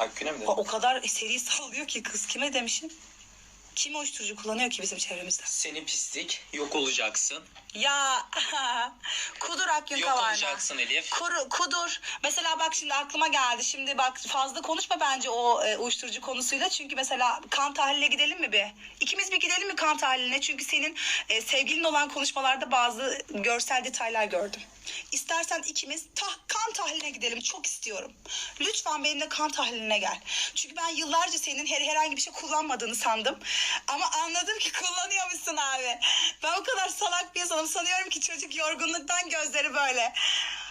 Hakkı'na mı O, o kadar seri sallıyor ki kız. Kime demişim? Kim uyuşturucu kullanıyor ki bizim çevremizde? Seni pislik. Yok olacaksın. Ya kudur Akyün Yok Kavarna. olacaksın Elif. Kuru, kudur. Mesela bak şimdi aklıma geldi. Şimdi bak fazla konuşma bence o e, uyuşturucu konusuyla. Çünkü mesela kan tahliline gidelim mi bir? İkimiz bir gidelim mi kan tahliline? Çünkü senin e, sevgilin olan konuşmalarda bazı görsel detaylar gördüm. İstersen ikimiz tah, kan tahliline gidelim. Çok istiyorum. Lütfen benimle kan tahliline gel. Çünkü ben yıllarca senin her herhangi bir şey kullanmadığını sandım. Ama anladım ki kullanıyormuşsun abi. Ben o kadar salak bir insanım. Sanıyorum ki çocuk yorgunluktan gözleri böyle.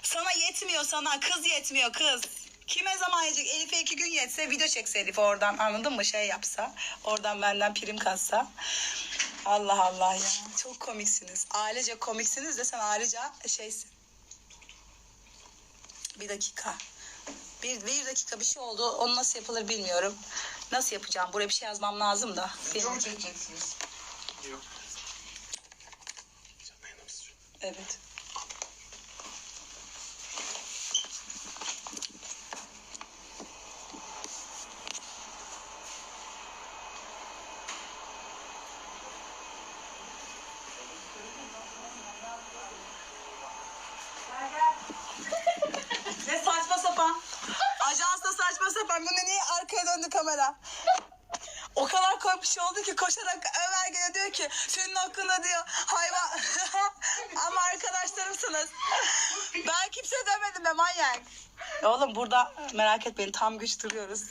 Sana yetmiyor sana. Kız yetmiyor kız. Kime zaman yiyecek? Elif'e iki gün yetse video çekse Elif oradan anladın mı? Şey yapsa. Oradan benden prim kassa. Allah Allah ya. Çok komiksiniz. Ailece komiksiniz de sen ailece şeysin. Bir dakika. Bir, bir dakika bir şey oldu. Onu nasıl yapılır bilmiyorum. Nasıl yapacağım? Buraya bir şey yazmam lazım da. Mu Bilmiyorum. çekeceksiniz? Yok. Evet. Döndü kamera? O kadar komik bir şey oldu ki koşarak Ömer geliyor diyor ki senin hakkında diyor hayvan ama arkadaşlarımsınız. Ben kimse demedim be manyak. Oğlum burada merak etmeyin tam güç duruyoruz.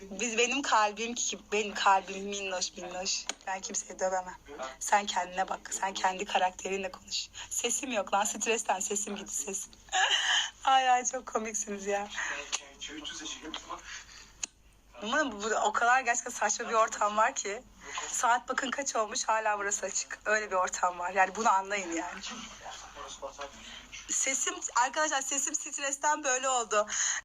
Biz benim kalbim ki benim kalbim minnoş minnoş. Ben kimseye dövemem. Sen kendine bak. Sen kendi karakterinle konuş. Sesim yok lan stresten sesim gitti sesim. ay ay çok komiksiniz ya. Ama bu, o kadar gerçekten saçma bir ortam var ki. Saat bakın kaç olmuş hala burası açık. Öyle bir ortam var. Yani bunu anlayın yani. Sesim arkadaşlar sesim stresten böyle oldu.